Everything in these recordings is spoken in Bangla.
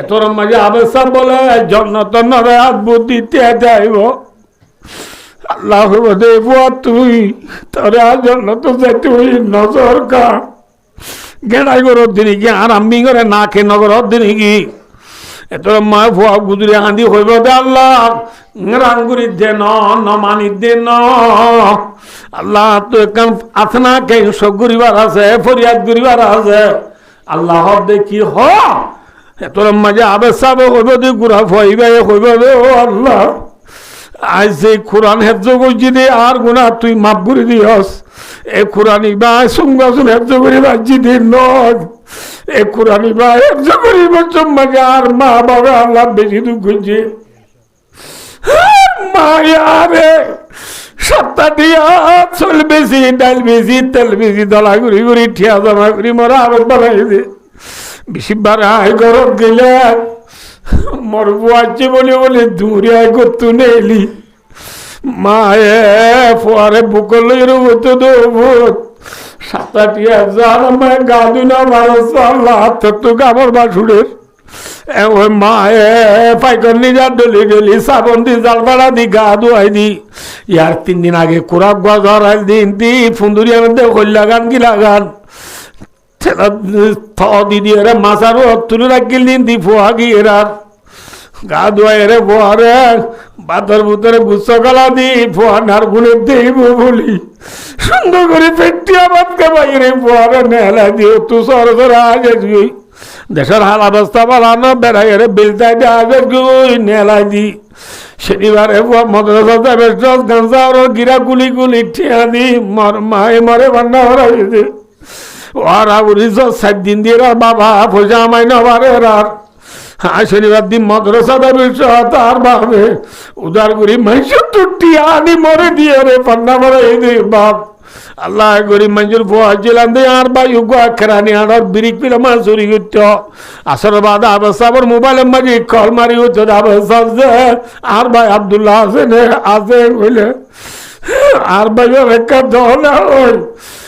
এতর মাঝে আবেসা বলে জন্নত নরাত বুদ্ধিতে যাইব। আল্লাহ দেব তুই, তোরে জন্নত যাইতে তুই নজর কা গেড়াই কি না খে নগর দিনে কি এতর মা ফুয়া গুদুরে হাঁদি হইব দে আল্লাহ। রাঙ্গুরি দে নমানি দে ন। আল্লাহ, তো একখান আছে না কে সব গরিবার আছে, ফরিয়াদ গরিবার আছে। আল্লাহ দেখি হ তোর মাঝে আবেশ হইব দে গুড়া ফাইবে হইব দে ও আল্লাহ। আজ সেই কোরআন হেফজ করছি দে আর গুণা তুই মাফ করে দিয়স। এ কোরআনি বা সঙ্গাসন হেফজ করি বাজি দে নদ। এ কোরআনি বা হেফজ করি বছর মাঝে আর মা বাবা আল্লাহ বেশি দুঃখ করছে। মায়ারে সপ্তাহ দিয়া চল বেশি ডাল বেশি তেল বেশি দলা ঘুরি ঘুরি ঠিয়া জমা করি মরা আবার বানাই দে বেশি বাড়াই গরম গেলে মরবু আছে বলে বলে দূরে করতু নেলি মায়ে, ফোয়ারে বুকল রুবত দোবত সাতাটিয়া যার মায় গাদু না মানুষ আল্লাহ তো কামড় বাসুরের ওই মায়ে, পাইকর নিজা ডলি ডলি সাবন দি, জাল বাড়া দি, গা ধোয়াই দি। ইয়ার তিন দিন আগে কোরাক গোয়া ধরাই দিন দি, ফুন্দুরিয়ার মধ্যে হল্লা গান গিলা গান। দিদি এরা মাছারও তুলে রাখিল দিন দি ফোয়া গিয়েরার গা ধোয়াই রে ফোয়ারে বাতর ভিতরে গুচ্ছ গলা দি ফোয়া নার গুলে দেব বলি সুন্দর করে পেটিয়া বাপকে বাইরে ফোয়ারে নেলা দিও তু সর সর আগে তুই দেশের হাল অবস্থা বাড়ানো বেড়াই রে বিলতাই দিয়ে আগে গুই নেলাই দি শনিবারে মদ্রাসা যাবে গাঁজা ওর গিরা গুলি গুলি ঠিয়া দি, মর মায়ে মরে বান্না হরা ওরা উড়িস সাত দিন দিয়ে আর বাবা পয়সা আমায় নবারে আর শনিবার দিন মদ্রাসা দেবে তার বাবে উদার করি মাইশ তুটি আনি মরে দিয়ে রে, পান্না মরে এই দে বাপ। আল্লাহ, গরিব মঞ্জুর ফোয়াছিলাম দে আর ভাই উগো আখরানি আর বিরিক পিলে মাছ চুরি করত আসর বাদ আবসাবর মোবাইলের মাঝে কল মারি হচ্ছে আবসাব যে আর ভাই আবদুল্লাহ আছে আছে বলে আর ভাই একটা দহলে ওই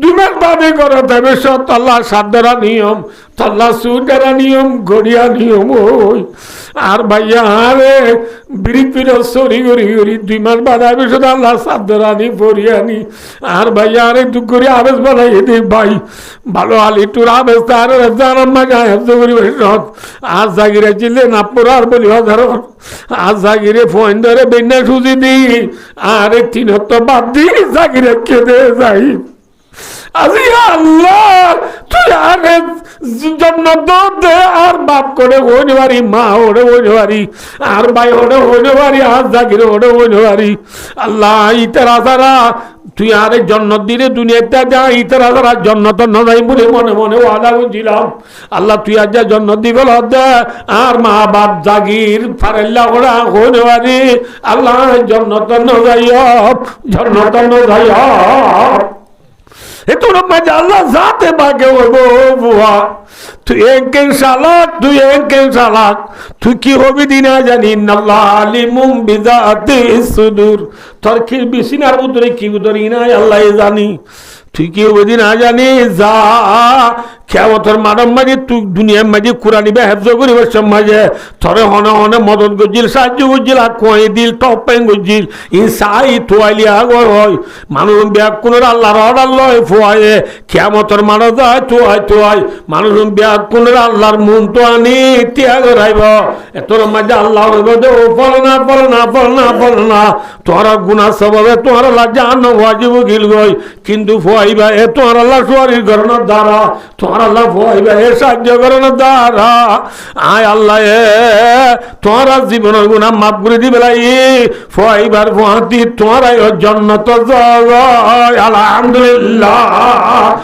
দুমের বাদে করা দেবে সব তল্লা সাদ্দারা নিয়ম, তল্লা সুটারা নিয়ম, গড়িয়া নিয়ম ওই। আর ভাইয়া, আরে, বিড়ি পিড়, সরি গড়ি গড়ি দুই মাস বাদে আবে শুধু আল্লাহ সাদ্দারা নি পরিয়ানি আর ভাইয়া, আরে, দুঃখ করে আবেশ বানাই দে ভাই। ভালো আলি টুর আবেশ, তার জানার মাঝে হেফজ করি সব। আজ জাগিরে চিল্লে না পোড়ার বলি হাজার। আজ জাগিরে ফোন ধরে বেন্না সুজি দি আরে তিনত বাদ দি জাগিরে কেঁদে যাই। আজি আল্লাহ, তুই আরে জন্য দে আর বাপ করে পারি, মা ওরে পারি, আর ভাই ওরে হইনে পারি, আর জাগিরে ওরে হইনে পারি। আল্লাহ, ইতারা তারা তুই আরে জন্ম দিনে দুনিয়াতে যা, ইতারা তারা জন্ম তো নজাই বলে মনে মনে ওয়াদা করছিলাম। আল্লাহ, তুই আজ যা জন্ম দিব দে, আর মা বাপ জাগির ফারেল্লা ওরা হইনে পারি। আল্লাহ, জন্ম তো নজাই জন্ম তো নজাই মাঝে আল্লাহ জাতে বাকে হইব বুয়া। তুই একের শালাক তুই একের শালাক তুই কি হবি দিনা জানি নাল্লাহ আলিমুম বিদাতে সুদূর। তোর কি বিসিনার উদরে কি উদরে নাই, আল্লাহ জানি। তুই কি হবি দিনা জানি, যা খেয়ামতর মানব মাঝে তুই দুনিয়ার মাঝে কোরআনি বে হেফজ করিবার মাঝে থরে হনে হনে মদত গজিল, সাহায্য গজিল আর কোয়াই দিল, টপ পেন গজিল ই সাই তোয়াইলি আগর হয় মানুষ ব্যাগ কোনের আল্লাহর অর্ডার লয় ফোয়ায়ে। খেয়ামতর মানব যায় তোয়াই তোয়াই মানুষ ব্যাগ কোনের আল্লাহর মন তো আনি ত্যাগ রাইব। এতর মাঝে আল্লাহ হইব দে ও ফল না ফল না ফল না ফল না। তোরা গুণা স্বভাবে তোমার আল্লাহ জাহান্ন ওয়াজিব গিল গই। কিন্তু এ তোমার আল্লাহ সুয়ারির গরণের দ্বারা তোমার আল্লাহ ভয় সাহায্য গরণের দ্বারা আয় আল্লাহ এ, তোমার জীবনের গুণা মাফ করে দিবে ফয়বার ভুয়াতি তোমার জন্নত জয়। আলহামদুলিল্লাহ।